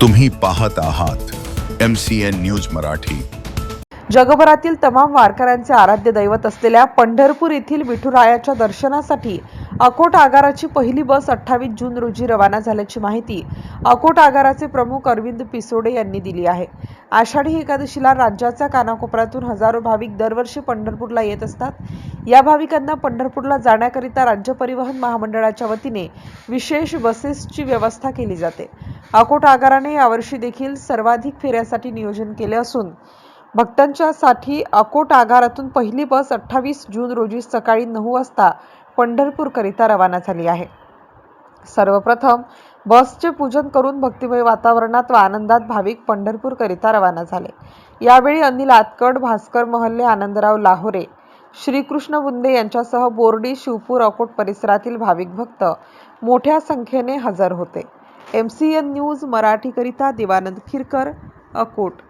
तुम्ही पाहत आहात M C N news Marathi. जगभरातील तमाम वारकऱ्यांचे आराध्य दैवत असलेल्या पंढरपूर येथील विठुरायाच्या दर्शनासाठी अकोट आगाराची पहिली बस अठ्ठावीस जून रोजी रवाना झाल्याची माहिती अकोट आगाराचे प्रमुख अरविंद पिसोडे यांनी दिली आहे. आषाढी एकादशीला राज्याच्या कानाकोपऱ्यातून हजारो भाविक दरवर्षी पंढरपूरला येत असतात. या भाविकांना पंढरपूरला जाण्याकरिता राज्य परिवहन महामंडळाच्या वतीने विशेष बसेसची व्यवस्था केली जाते. अकोट आगाराने यावर्षी देखील सर्वाधिक फेऱ्यासाठी नियोजन केले असून भक्तांच्यासाठी अकोट आगारातून पहिली बस अठ्ठावीस जून रोजी सकाळी नऊ वाजता पंढरपूरकरिता रवाना झाली आहे. सर्वप्रथम बसचे पूजन करून भक्तिमय वातावरणात व आनंदात भाविक पंढरपूरकरिता रवाना झाले. यावेळी अनिल आतकड भास्कर महल्ले आनंदराव लाहोरे श्रीकृष्ण बुंदे यांच्यासह बोर्डी शिवपूर अकोट परिसरातील भाविक भक्त मोठ्या संख्येने हजर होते. एम सी एन न्यूज मराठीकरिता देवानंद खिरकर अकोट.